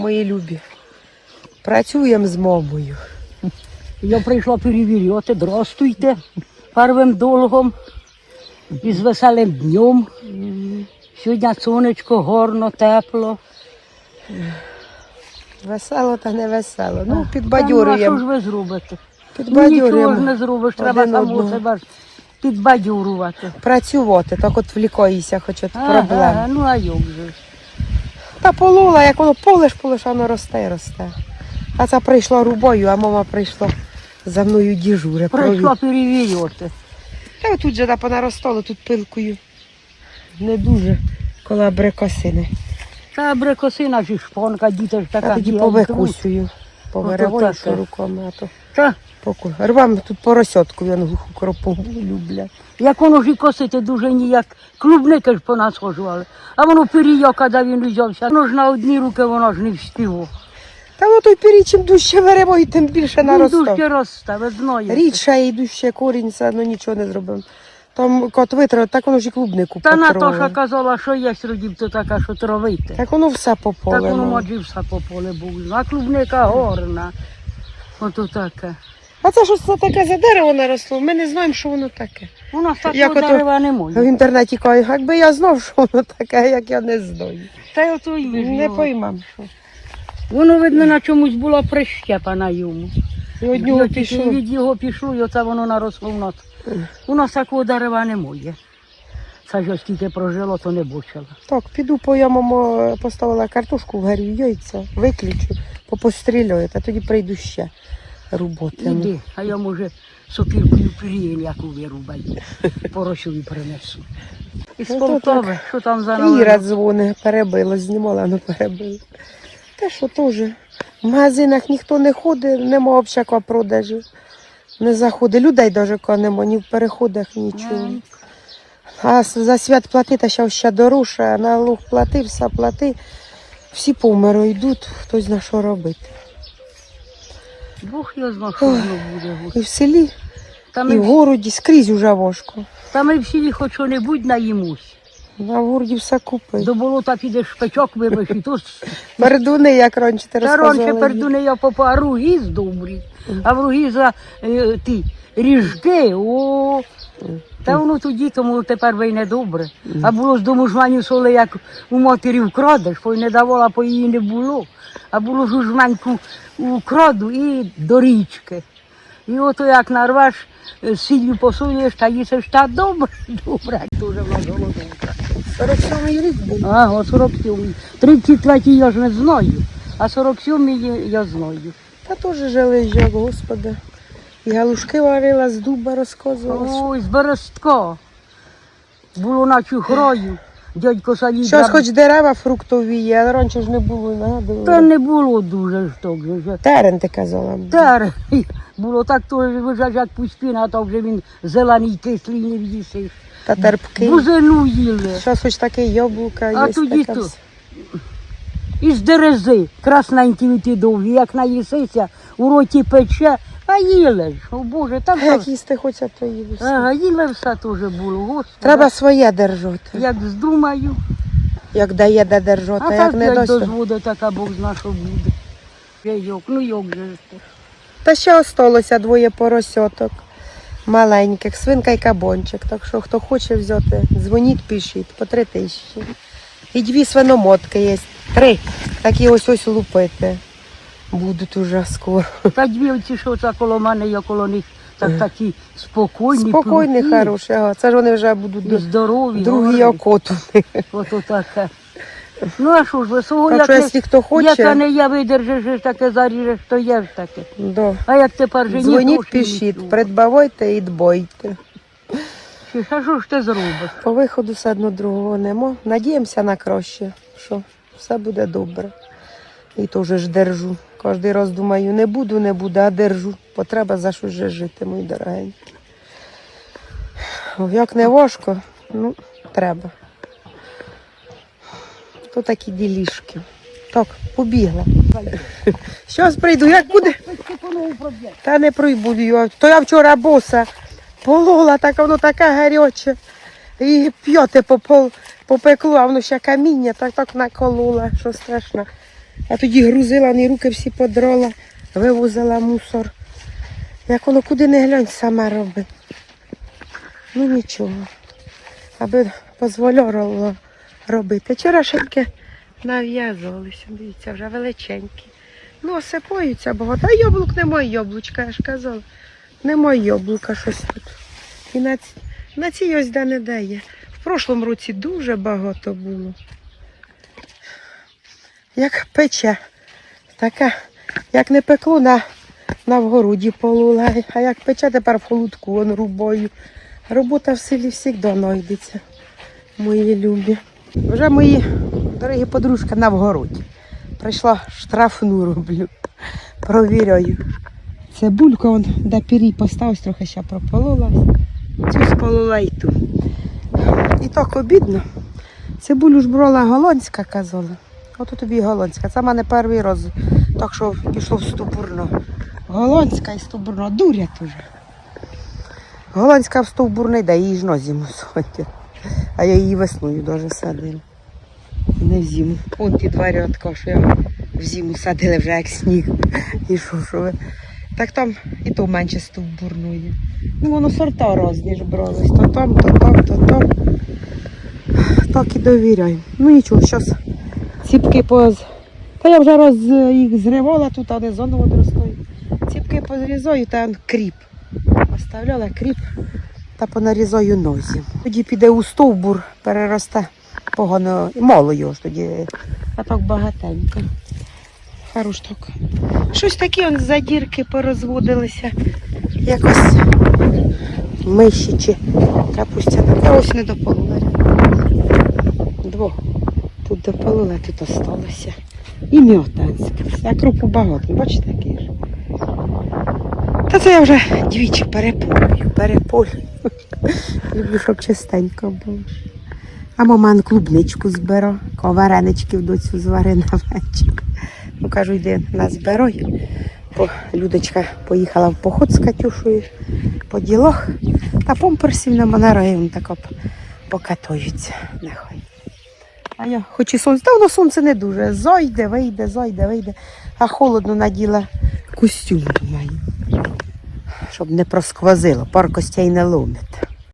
Мої любі. Працюємо з мамою. Я прийшла перевіряти, здрастуйте, первим долгом і з веселим днем. Сьогодні сонечко, горно, тепло. Весело та не весело. Ну, Та ну, що ж ви зробите? Підбадьорюємо. Нічого ж не зробиш, треба один само себе ж підбадьорувати. Працювати, так от влікоїся, хоч от Ага, проблем. ну а як же ж? Та полола, як воно полиш, полиш, воно росте росте. А це прийшла рубою, а мама прийшла за мною діжуре. Прийшла перевіряти. Та тут же да, понаростало тут пилкою. Не дуже коло абрикосини. Та абрикосина чи шпонка, діти ж А така. тоді біла, йдуть. повикусую. Повириваюся руками, а то Та, поку. Рвам тут поросятку, я глуху кропову люблять. як воно ж і косити дуже ніяк. Клубники ж понасхожували. А воно пиріє, коли він взявся. Воно ж на одні руки воно ж не вспіло. Та воно той пірі, чим дужче беремо, і тим більше наростав. дужче росте, ви знаєте. Рідше і дужче корінь, все одно нічого не зробимо. Там кот витратив, так воно ж і клубнику Та Наташа казала, що є родів, то така, що травити. Так воно все по Так воно ну. може все по поле було. А клубника горна. Ото таке. А це що це таке за дерево наросло? Ми не знаємо, що воно таке. У нас такого ото дерева В інтернеті кажуть, якби я знав, що воно таке, як я не знаю. Та й ото й Не поймам. що. Воно, видно, на чомусь була прищепана йому. І од нього тільки від його пішло, і оце воно наросло в нас. У нас такого дерева немає. Це ж скільки прожило, то не бачила. Так, піду по я мамо поставила картошку в гарю, яйця, виключу, попострілюю, та тоді прийду ще роботи. Іди, а я може сокиркою пір'їн яку вирубаю, поросові принесу. Із Ну, то Полтави, що там за Іра новина? дзвони, перебило, знімала, ну перебило. Те, що теж. В магазинах ніхто не ходить, нема общака продажі. Не заходить. Людей навіть нема, ні в переходах, нічого. А за свят плати, та ще, ще дорожче, а на луг плати, все плати. Всі померу йдуть, хтось зна що робити. Бог його знає, що воно буде. І в селі, Та і в городі скрізь уже важко. та ми всі хоч що-небудь наїмусь. На городі все купить. До болота підеш шпичок вибиш, і с- Пердуни, як раніше ти Та раніше пердуни я попа, а ругіз добрі. А в ругі за е, ті ріжки, о. Та воно тоді, тому тепер ви й не добре. А було ж до мужманю соли, як у матері вкрадеш, бо й не давала, бо її не було. А було ж у украду і до річки. І ото як нарвеш, е, сіллю посуєш, та їсиш, та добре, добре. Дуже в нас голодовка. 47 рік був. Ага, 47. 33 я ж не знаю, а 47-й я знаю. Та теж жили як, господи. І галушки варила, з дуба розказувала. Ой, з берестка. Було на чухрою. Дядько Салі. Зараз хоч дерева фруктові є, але раніше ж не було, Та не було дуже ж так. же ж. Терен ти казала. Тер. Було так, то вже як пуспіна, а то вже він зелений кислий не в'їсиш. Та терпкий. Бузину їли. Зараз хоч таке яблука А тоді така то. вся. Із дерези, красненькі ті довгі, як наїсися, у роті пече, а їли ж. О Боже, так Як їсти хоча, то і. Ага, їли все теж було. Господи. Треба своє держати. Як здумаю, Як дає де держати, а а як так не як дасть. то- дозводи, така Бог зна, що буде. Я йок, ну йок же ж. ти. Та ще осталося двоє поросяток. Маленьких, свинка і кабончик. Так що хто хоче взяти, дзвоніть, пишіть по три тисячі. І дві свиномотки є. Три. Такі ось ось лупити. Будуть уже скоро. Та дві оці, що це коло мене, я коло них так такі спокійні, Спокійні, плутні хороші. Ага. Це ж вони вже будуть і здорові. другі окоту. Ото таке. Ну а що ж ви, свого, що, якщо хто хоче, яке не я видержиш, таке заріжеш, то є ж таке. да. А як тепер же ні дзвоніть, пишіть, нічого. придбавайте і дбайте. Чи- А що ж ти зробиш? По виходу все одно другого нема. Надіємося на краще, що все буде добре. І теж ж держу. Кожен раз думаю, не буду, не буду, а держу. Потреба за що ж жити, мої дорогенькі. Як не важко, ну, треба. То такі ділішки. Так, побігла. Щас прийду, як буде. Та не пройду. То я вчора боса полола, так воно таке гаряче. І п'яте попол, попекло, а воно ще каміння, так так наколола, що страшно. А тоді грузила, ні руки всі подрала, вивозила мусор. Як воно куди не глянь, сама робить. Ну нічого. Аби дозволяло робити. Вчорашеньки нав'язувалися, дивіться, вже величенькі. Ну, осипаються багато. А яблук немає яблучка, я ж казала. Немає яблука щось тут. І на, ці- на цій ось де не дає. В прошлому році дуже багато було. Як пече, така, як не пекло на, на вгороді полула, а як пече тепер в холодку, он рубою. Робота в селі завжди знайдеться, мої любі. Вже мої дорогі подружки на вгороді. Прийшла штрафну роблю. Провіряю. Цибульку он до пірі поставилась, трохи ще прополола. Цю сполола і ту. І так обідно. Цибулю ж брала голландська, казала. Ото тобі і голландська. Це в мене перший раз. Так що пішло в стовбурно. Голландська і стовбурно. Дурять уже. Голландська в стовбур не йде, її ж на зиму сходять. А я її весною дуже садила. Не в зиму. Вон ті два рядка, що я в зиму садила вже як сніг. І що, що ви. Так там і то менше стовбурної. Ну воно сорта різні ж брались. То там, то там, то там. Так і довіряю. Ну нічого, зараз ціпки поз. Та я вже роз їх зривала тут, вони зону одростають. Ціпки позрізаю та кріп. Оставляла кріп та понарізаю нозі. Тоді піде у стовбур, переросте погано, мало його ж тоді, а так багатенько. Хорош так. Щось такі он задірки порозводилися. Якось миші чи капустяна. Ось не дополула. Двох. Тут дополула, тут осталося. І мьотанське. А крупу багато, бачите, який ж. Та це я вже двічі переполюю, переполюю. Люблю, щоб чистенько було. А маман клубничку зберу, вареничків доцю звари на вечір. Ну кажу, йди назбирай. Бо Людочка поїхала в поход з Катюшею по ділах. Та помперсів на монарою так покатуються. Нехай. А я хоч і сонце, та воно сонце не дуже. Зойде, вийде, зойде, вийде. А холодно наділа костюм думаю. Щоб не просквозило, пар костей не ломить.